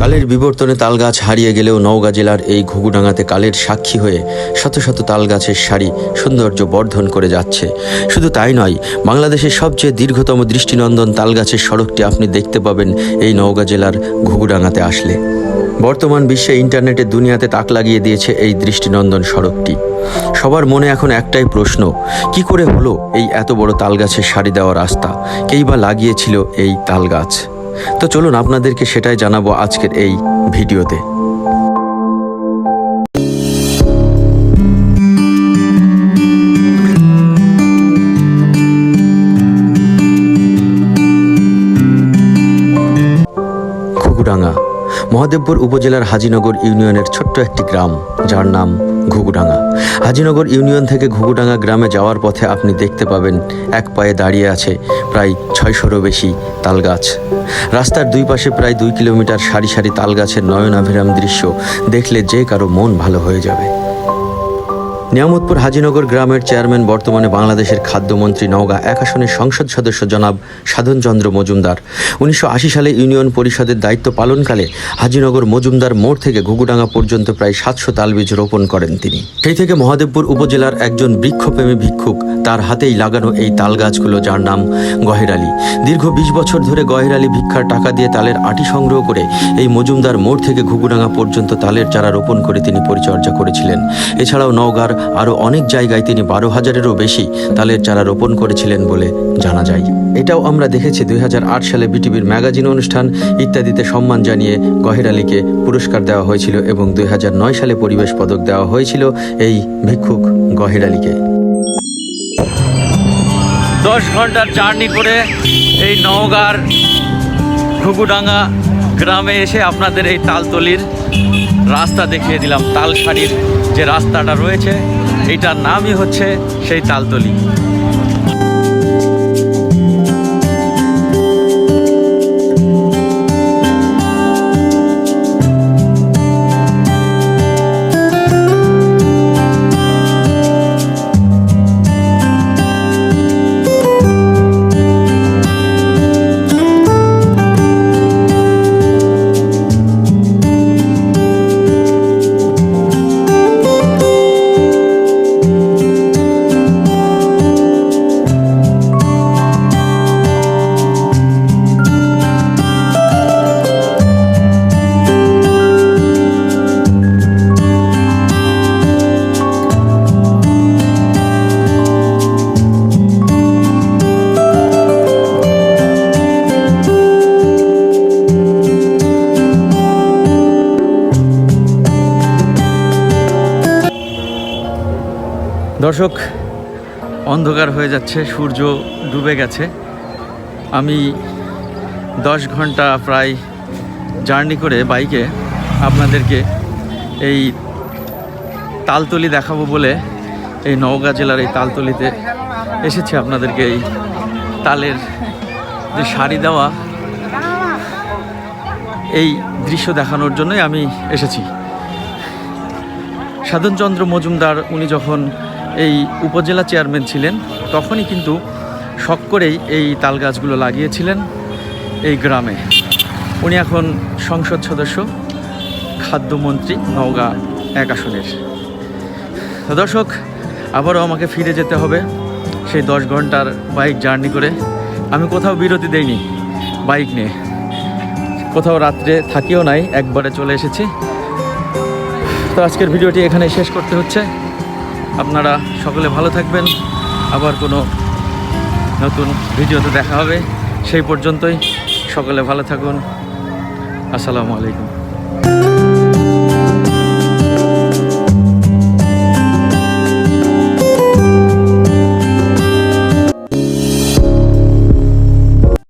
কালের বিবর্তনে তালগাছ হারিয়ে গেলেও নওগাঁ জেলার এই ঘুঘুডাঙ্গাতে কালের সাক্ষী হয়ে শত শত তালগাছের সারি সৌন্দর্য বর্ধন করে যাচ্ছে। শুধু তাই নয়, বাংলাদেশের সবচেয়ে দীর্ঘতম দৃষ্টিনন্দন তালগাছের সড়কটি আপনি দেখতে পাবেন এই নওগাঁ জেলার ঘুঘুডাঙ্গাতে আসলে। বর্তমান বিশ্বে ইন্টারনেটের দুনিয়াতে তাক লাগিয়ে দিয়েছে এই দৃষ্টিনন্দন সড়কটি। সবার মনে এখন একটাই প্রশ্ন, কি করে হলো এই এত বড় তালগাছের সারি দেওয়া রাস্তা? কেই বা লাগিয়েছিল এই তালগাছ? তো চলুন আপনাদেরকে সেটাই জানাব আজকের এই ভিডিওতে। ঘুঘুডাঙ্গা মহাদেবপুর উপজেলার হাজিনগর ইউনিয়নের ছোট্ট একটি গ্রাম, যার নাম ঘুঘুডাঙ্গা। হাজিনগর ইউনিয়ন থেকে ঘুঘুডাঙ্গা গ্রামে যাওয়ার পথে আপনি দেখতে পাবেন এক পায়ে দাঁড়িয়ে আছে প্রায় ছয়শোরও বেশি তালগাছ। রাস্তার দুই পাশে প্রায় দুই কিলোমিটার সারি সারি তালগাছের নয়নাভিরাম দৃশ্য দেখলে যে কারও মন ভালো হয়ে যাবে। নিয়ামতপুর হাজিনগর গ্রামের চেয়ারম্যান বর্তমানে বাংলাদেশের খাদ্যমন্ত্রী নওগাঁ এক আসনের সংসদ সদস্য জনাব সাধনচন্দ্র মজুমদার। উনিশশো আশি সালে ইউনিয়ন পরিষদের দায়িত্ব পালনকালে হাজিনগর মজুমদার মোড় থেকে ঘুঘুডাঙ্গা পর্যন্ত প্রায় সাতশো তালবীজ রোপণ করেন তিনি। সেই থেকে মহাদেবপুর উপজেলার একজন বৃক্ষপ্রেমী ভিক্ষুক তার হাতেই লাগানো এই তাল গাছগুলো যার নাম গহের দীর্ঘ বিশ বছর ধরে গহের আলী ভিক্ষার টাকা দিয়ে তালের আটি সংগ্রহ করে এই মজুমদার মোড় থেকে ঘুঘুডাঙ্গা পর্যন্ত তালের চারা রোপণ করে তিনি পরিচর্যা করেছিলেন। এছাড়াও নওগাঁর আরও অনেক জায়গায় তিনি বারো হাজারেরও বেশি তালের চারা রোপণ করেছিলেন বলে জানা যায়। এটাও আমরা দেখেছি দুই হাজার আট সালে বিটিভির ম্যাগাজিন অনুষ্ঠান ইত্যাদিতে সম্মান জানিয়ে গহের আলীকে পুরস্কার দেওয়া হয়েছিল এবং দুই হাজার নয় সালে পরিবেশ পদক দেওয়া হয়েছিল এই ভিক্ষুক গহের আলীকে। দশ ঘণ্টার জার্নি করে এই নওগাঁর ঘুঘুডাঙ্গা গ্রামে এসে আপনাদের এই তালতলির রাস্তা দেখিয়ে দিলাম তাল শাড়ির যে রাস্তাটা রয়েছে এইটার নামই হচ্ছে সেই তালতলি। দর্শক, অন্ধকার হয়ে যাচ্ছে, সূর্য ডুবে গেছে। আমি দশ ঘণ্টা প্রায় জার্নি করে বাইকে আপনাদেরকে এই তালতলি দেখাবো বলে এই নওগাঁ জেলার এই তালতলিতে এসেছি আপনাদেরকে এই তালের যে শাড়ি দেওয়া এই দৃশ্য দেখানোর জন্যই আমি এসেছি। সাধনচন্দ্র মজুমদার, উনি যখন এই উপজেলা চেয়ারম্যান ছিলেন, তখনই কিন্তু শখ করেই এই তাল গাছগুলো লাগিয়েছিলেন এই গ্রামে। উনি এখন সংসদ সদস্য, খাদ্যমন্ত্রী, নওগাঁ এক আসনের। দর্শক, আবারও আমাকে ফিরে যেতে হবে সেই দশ ঘণ্টার বাইক জার্নি করে। আমি কোথাও বিরতি দেইনি বাইক নিয়ে। কোথাও রাত্রে থাকিও নাই, একবারে চলে এসেছি। তো আজকের ভিডিওটি এখানে শেষ করতে হচ্ছে। আপনারা সকলে ভালো থাকবেন। আবার কোনো নতুন ভিডিওতে দেখা হবে। সেই পর্যন্তই সকলে ভালো থাকুন। আসসালামু আলাইকুম।